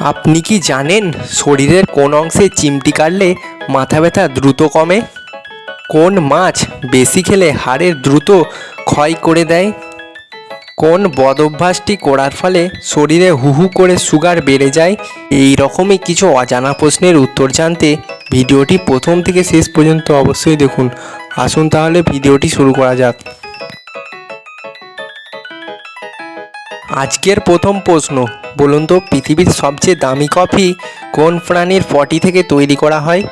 আপনি কি জানেন শরীরের কোন অংশে চিমটি কাটলে মাথা ব্যথা দ্রুত কমে? কোন মাছ বেশি খেলে হাড়ের দ্রুত ক্ষয় করে দেয়? কোন বদ অভ্যাসটি করার ফলে শরীরে হু হু করে সুগার বেড়ে যায়? এই রকমই কিছু অজানা প্রশ্নের উত্তর জানতে ভিডিওটি প্রথম থেকে শেষ পর্যন্ত অবশ্যই দেখুন। আসুন তাহলে ভিডিওটি শুরু করা যাক। আজকের প্রথম প্রশ্ন, বলুন তো পৃথিবীর সবচেয়ে দামি কফি কোন প্রাণীর পটি থেকে তৈরি করা হয়?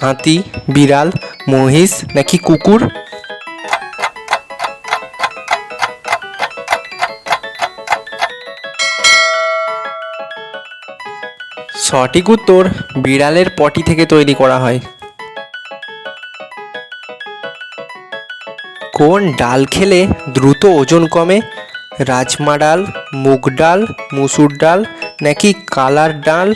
হাতি, বিড়াল, মহিষ নাকি কুকুর? সঠিক উত্তর, বিড়ালের পটি থেকে তৈরি করা হয়। কোন ডাল খেলে দ্রুত ওজন কমে? রাজমা ডাল মুগ ডাল মুসুর ডাল নাকি কালার ডাল?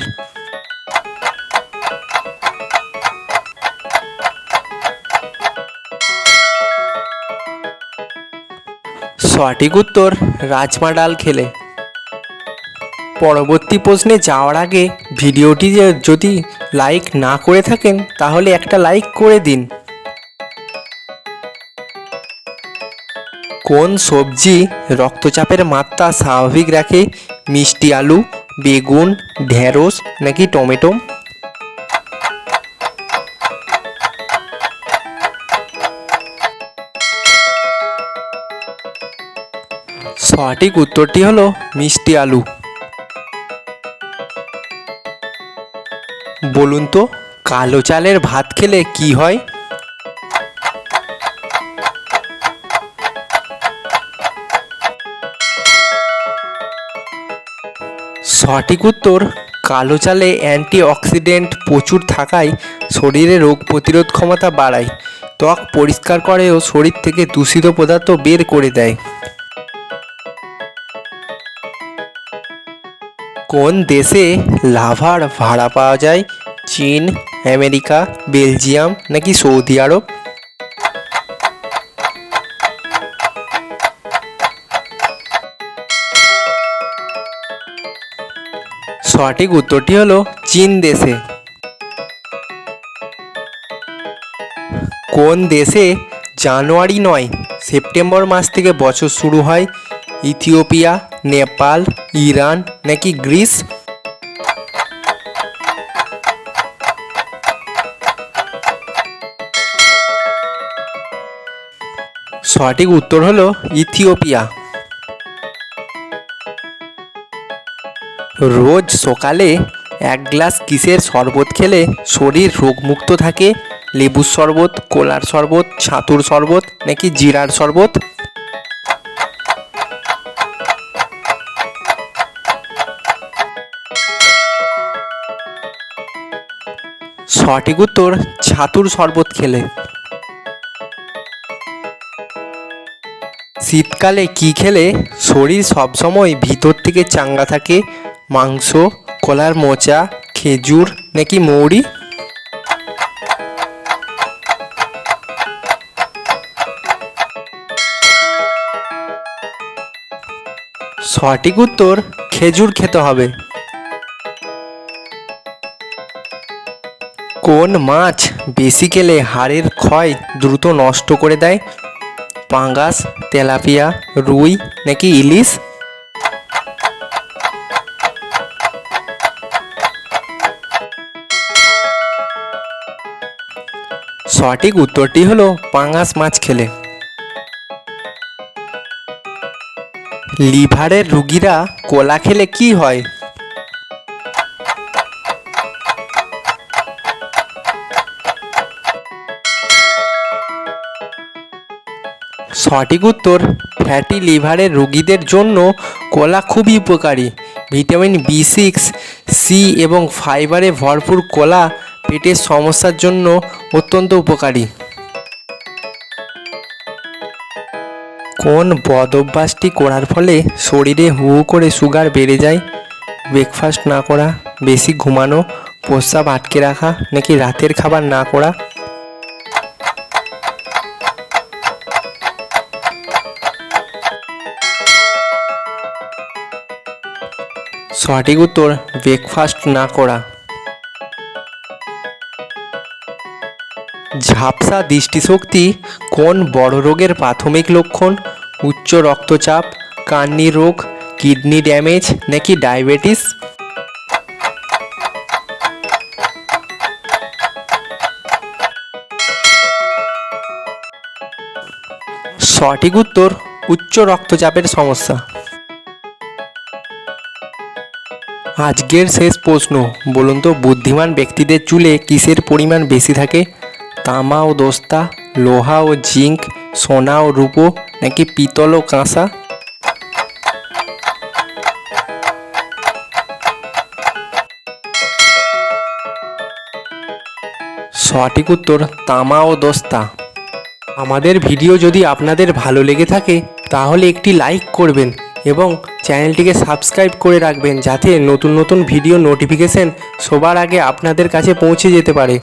সঠিক উত্তর রাজমা ডাল খেলে। পরবর্তী প্রশ্নে যাওয়ার আগে ভিডিওটি যদি লাইক না করে থাকেন, তাহলে একটা লাইক করে দিন। কোন সবজি রক্তচাপের মাত্রা স্বাভাবিক রাখে? মিষ্টি আলু, বেগুন, ঢেঁড়স নাকি টমেটো? সঠিক উত্তরটি হলো মিষ্টি আলু। বলুন তো, কালো চালের ভাত খেলে কি হয়? সঠিক উত্তর, কালো চালে অ্যান্টিঅক্সিডেন্ট প্রচুর থাকায় শরীরে রোগ প্রতিরোধ ক্ষমতা বাড়ায়। ত্বক পরিষ্কার করে ও শরীর থেকে দূষিত পদার্থ বের করে দেয়। কোন দেশে লাভার ভাড়া পাওয়া যায়? চীন, আমেরিকা, বেলজিয়াম নাকি সৌদি আরব? সঠিক উত্তরটি হলো চীন দেশে। কোন দেশে জানুয়ারি নয়, সেপ্টেম্বর মাস থেকে বছর শুরু হয়? ইথিওপিয়া, নেপাল, ইরান নাকি গ্রিস? সঠিক উত্তর হলো ইথিওপিয়া। রোজ সকালে এক গ্লাস কিসের শরবত খেলে শরীর রোগমুক্ত থাকে? লেবুর শরবত, কোলার শরবত, ছাতুর শরবত নাকি জিরার শরবত? সঠিক উত্তর, ছাতুর শরবত খেলে। শীতকালে কি খেলে? শরীর সবসময় ভিতর থেকে চাঙ্গা থাকে মাংস, কলার মোচা, খেজুর, নাকি মৌরি? সঠিক উত্তর, খেজুর খেতে হবে। কোন মাছ বেশি খেলে হাড়ের ক্ষয় দ্রুত নষ্ট করে দেয়? পাঙ্গাস, তেলাপিয়া, রুই, নাকি ইলিশ? সঠিক উত্তরটি হলো পাঙ্গাস মাছ খেলে। লিভারের রুগীরা কোলা খেলে কি হয়? সঠিক উত্তর ফ্যাটি লিভারের রোগীদের জন্য কলা খুবই উপকারী। ভিটামিন বি সিক্স, সি এবং ফাইবারে ভরপুর কলা পেটের সমস্যার জন্য অত্যন্ত উপকারী। কোন বদ অভ্যাসটি করার ফলে শরীরে হু করে সুগার বেড়ে যায়? ব্রেকফাস্ট না করা, বেশি ঘুমানো, প্রস্রাব আটকে রাখা নাকি রাতের খাবার না করা? সঠিক উত্তর, ব্রেকফাস্ট না করা। ঝাপসা দৃষ্টিশক্তি, কোন বড় রোগের প্রাথমিক লক্ষণ? উচ্চ রক্তচাপ, কান্নি রোগ, কিডনি ড্যামেজ, নাকি ডায়াবেটিস? সঠিক উত্তর, উচ্চ রক্তচাপের সমস্যা। আজকের শেষ প্রশ্ন, বলুন তো, বুদ্ধিমান ব্যক্তিদের চুলে কিসের পরিমাণ বেশি থাকে? তামা ও দস্তা লোহা ও জিঙ্ক সোনা ও রূপো, নাকি পিতল ও কাঁসা? সঠিক উত্তর তামা ও দস্তা। আমাদের ভিডিও যদি আপনাদের ভালো লেগে থাকে, তাহলে একটি লাইক করবেন এবং চ্যানেলটিকে সাবস্ক্রাইব করে রাখবেন, যাতে নতুন নতুন ভিডিও নোটিফিকেশন সবার আগে আপনাদের কাছে পৌঁছে যেতে পারে।